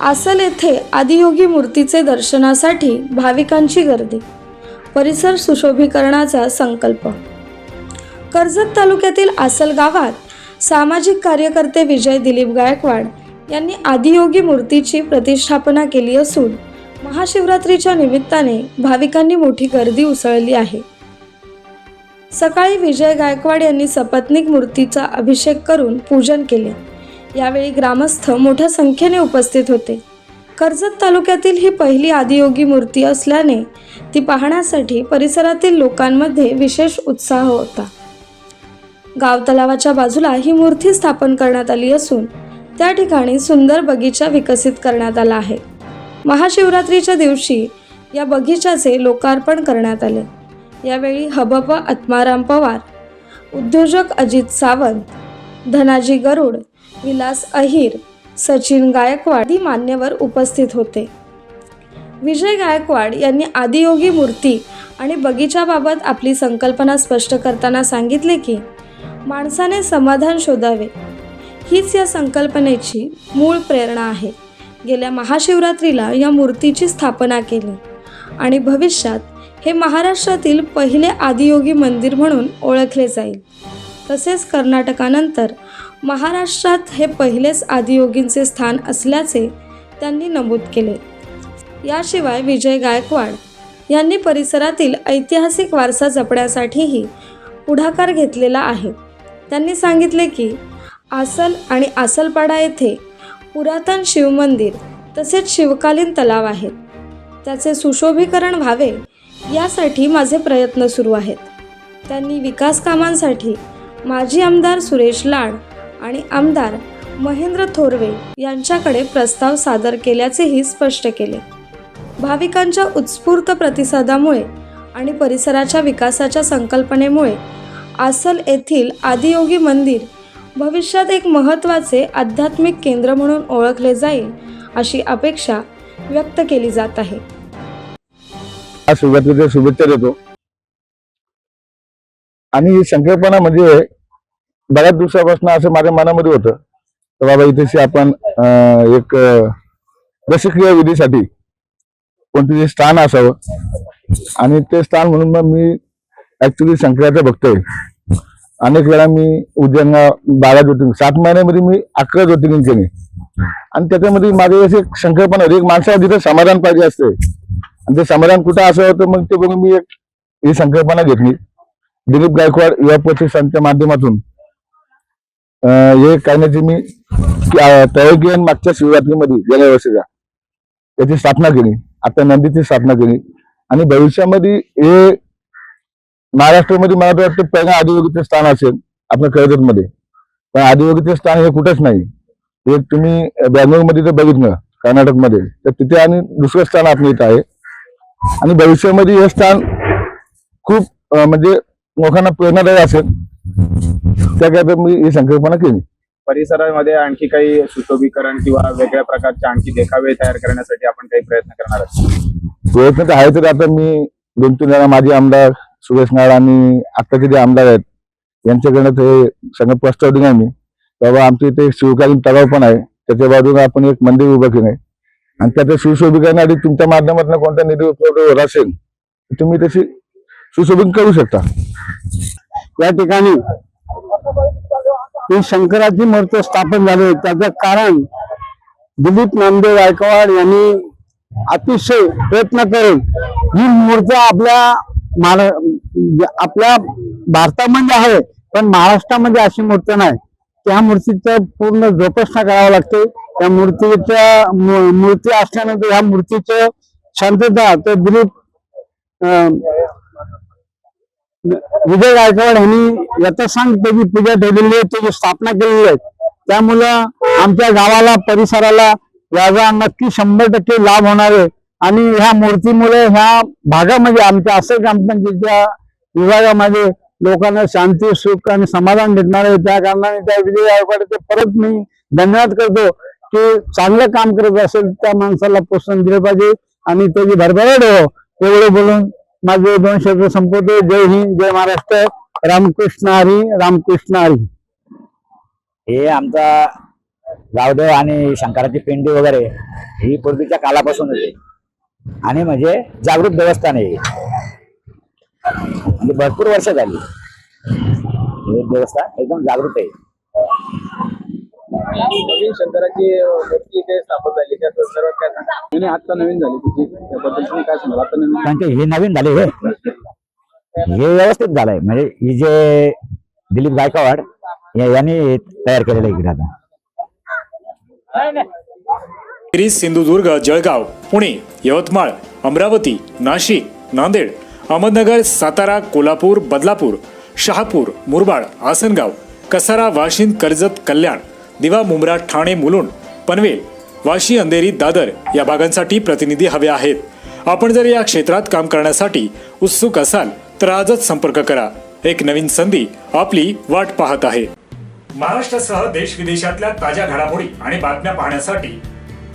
आसल येथे आदियोगी मूर्तीचे दर्शनासाठी भाविकांची गर्दी. परिसर सुशोभीकरणाचा संकल्प. कर्जत तालुक्यातील आसल गावात सामाजिक कार्यकर्ते विजय दिलीप गायकवाड यांनी आदियोगी मूर्तीची प्रतिष्ठापना केली असून महाशिवरात्रीच्या निमित्ताने भाविकांनी मोठी गर्दी उसळली आहे. सकाळी विजय गायकवाड यांनी सपत्निक मूर्तीचा अभिषेक करून पूजन केले. यावेळी ग्रामस्थ मोठ्या संख्येने उपस्थित होते. कर्जत तालुक्यातील ही पहिली आदियोगी मूर्ती असल्याने ती पाहण्यासाठी परिसरातील लोकांमध्ये विशेष उत्साह होता. गाव तलावाच्या बाजूला ही मूर्ती स्थापन करण्यात आली असून त्या ठिकाणी सुंदर बगीचा विकसित करण्यात आला आहे. महाशिवरात्रीच्या दिवशी या बगीचाचे लोकार्पण करण्यात आले. यावेळी हबप आत्माराम पवार उद्योजक अजित सावंत धनाजी गरुड विलास अहिर सचिन गायकवाड ही मान्यवर उपस्थित होते. विजय गायकवाड यांनी आदियोगी मूर्ती आणि बगीच्याबाबत आपली संकल्पना स्पष्ट करताना सांगितले की माणसाने समाधान शोधावे. हीच या संकल्पनेची मूळ प्रेरणा आहे. गेल्या महाशिवरात्रीला या मूर्तीची स्थापना केली आणि भविष्यात हे महाराष्ट्रातील पहिले आदियोगी मंदिर म्हणून ओळखले जाईल. तसेच कर्नाटकानंतर महाराष्ट्रात हे पहिलेच आदियोगींचे स्थान असल्याचे त्यांनी नमूद केले. याशिवाय विजय गायकवाड यांनी परिसरातील ऐतिहासिक वारसा जपण्यासाठीही पुढाकार घेतलेला आहे. त्यांनी सांगितले की आसल आणि आसलपाडा येथे पुरातन शिवमंदिर तसेच शिवकालीन तलाव आहेत. त्याचे सुशोभीकरण व्हावे यासाठी माझे प्रयत्न सुरू आहेत. त्यांनी विकास कामांसाठी माजी आमदार सुरेश लाड आणि आमदार महेंद्र थोरवे यांच्याकडे प्रस्ताव सादर केल्याचेही स्पष्ट केले. भाविकांच्या उत्स्फूर्त प्रतिसादामुळे आणि परिसराच्या विकासाच्या संकल्पनेमुळे आसल येथील आदियोगी मंदिर भविष्यात एक महत्त्वाचे आध्यात्मिक केंद्र म्हणून ओळखले जाईल अशी अपेक्षा व्यक्त केली जात आहे. शुभेच्छा देतो. आणि ही संकल्पना म्हणजे बऱ्याच दिवसापासून असं माझ्या मनामध्ये होतं तर बाबा इथे आपण एक प्रशिक्रिया प्रशिक्षण विधीसाठी कोणतरी स्थान असावं. आणि ते स्थान म्हणून मग मी ऍक्च्युली शंकराचा भक्त आहे. अनेक वेळा मी उज्जैनला बारा ज्योतिर्लिंग सात महिन्यामध्ये मी अकरा ज्योतिर्लिंग केले. आणि त्याच्यामध्ये माझी अशी एक संकल्पना एक माणसाला तिथं समाधान पाहिजे असते आणि ते समाधान कुठं असं होतं मग ते बघून मी एक ही संकल्पना घेतली. दिलीप गायकवाड युवा प्रतिष्ठानच्या माध्यमातून. हे करण्याची मी तयारी केली आणि मागच्या शिवरात्रीमध्ये गेल्या वर्षीच्या. त्याची स्थापना केली. आता नंदीची स्थापना केली. आणि भविष्यामध्ये हे महाराष्ट्रामध्ये मला तर वाटतं पहिल्या आदिवासीचं स्थान असेल आपल्या कर्जतमध्ये पण आदिवासीचं स्थान हे कुठंच नाही. हे तुम्ही बँगलोरमध्ये जर बघितलं कर्नाटकमध्ये. तर तिथे आणि दुसरं स्थान आपल्या इथं आहे. आणि भविष्यामध्ये हे स्थान खूप म्हणजे लोकांना प्रेरणादायी असेल. त्याकरता मी ही संकल्पना केली. परिसरामध्ये आणखी काही सुशोभीकरण किंवा वेगळ्या प्रकारचे आणखी देखावे तयार करण्यासाठी आपण काही प्रयत्न करणार आहोत? प्रयत्न तर आहे तर आता मी दोन तीन वेळा माजी आमदार सुरेश नाळ आणि आत्ताचे जे आमदार आहेत यांच्याकडनं ते सगळं प्रस्ताव दिला मी. बाबा आमच्या इथे एक शिवकालीन तलाव पण आहे त्याच्या बाजूला आपण एक मंदिर उभं केलंय. आणि त्याचं सुशोभीकरणासाठी तुमच्या माध्यमातून कोणता निधी उपलब्ध होत असेल तुम्ही तशी सुशोभीकरण करू शकता. या ठिकाणी ही शंकराची मूर्ती स्थापन झाली त्याचं कारण दिलीप नामदेव गायकवाड यांनी अतिशय प्रयत्न करून ही मूर्ती आपल्या महारा- आपल्या भारतामध्ये आहे पण महाराष्ट्रामध्ये अशी मूर्ती नाही. त्या मूर्तीचं पूर्ण जोपासना करावं लागते. त्या मूर्तीच्या मू- मूर्ती असल्यानंतर ह्या मूर्तीचं शांतता तर दिलीप विजय गायकवाड यांनी यथासांग त्याची पूजा ठेवलेली आहे त्याची स्थापना केलेली आहे त्यामुळं आमच्या गावाला परिसराला याचा नक्की शंभर टक्के लाभ होणार आहे. आणि ह्या मूर्तीमुळे ह्या भागामध्ये आमच्या असे ग्रामपंचायतीच्या विभागामध्ये लोकांना शांती सुख आणि समाधान भेटणार आहे. त्या कारणाने त्या विजय गायकवाडचे परत मी धन्यवाद करतो की चांगलं काम करत असेल त्या माणसाला प्रोत्साहन दिलं पाहिजे आणि त्याची भरभराट हो एवढं बोलून माझे दोन शब्द संपवतो. जय हिंद जय महाराष्ट्र. रामकृष्ण हरी रामकृष्ण हरी. हे आमचा गावदेव आणि शंकराची पिंडी वगैरे ही पूर्वीच्या कालापासून होती आणि म्हणजे जागृत देवस्थान आहे म्हणजे भरपूर वर्ष झाली. हे देवस्थान एकदम जागृत आहे. नवीन शंकराची मूर्ती इथे स्थापन झाली. त्या सर्वात काय सांगा आता नवीन झाली तिची. त्याबद्दल तुम्ही काय सांगाल? आता नवीन कारण की हे नवीन झाले हे. हे व्यवस्थित झालंय. म्हणजे ही जे दिलीप गायकवाड या- यांनी तयार केलेलं आहे इकडे आता. गिरीश सिंधुदुर्ग जळगाव पुणे यवतमाळ अमरावती नाशिक नांदेड अहमदनगर सातारा कोल्हापूर बदलापूर शहापूर मुरबाड आसनगाव कसारा वाशिंद कर्जत कल्याण दिवा मुंब्रा ठाणे मुलुंड पनवेल वाशी अंधेरी दादर या भागांसाठी प्रतिनिधी हवे आहेत. आपण जर या क्षेत्रात काम करण्यासाठी उत्सुक असाल तर आजच संपर्क करा. एक नवीन संधी आपली वाट पाहत आहे. महाराष्ट्रासह देश विदेशातल्या ताज्या घडामोडी आणि बातम्या पाहण्यासाठी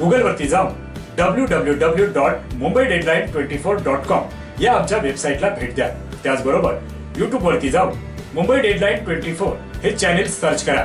गुगलवरती जाऊन W W W dot Mumbai Deadline twenty four dot com या आमच्या वेबसाईटला भेट द्या. त्याचबरोबर युट्यूबवरती जाऊन मुंबई डेडलाईन ट्वेंटी फोर हे चॅनेल सर्च करा.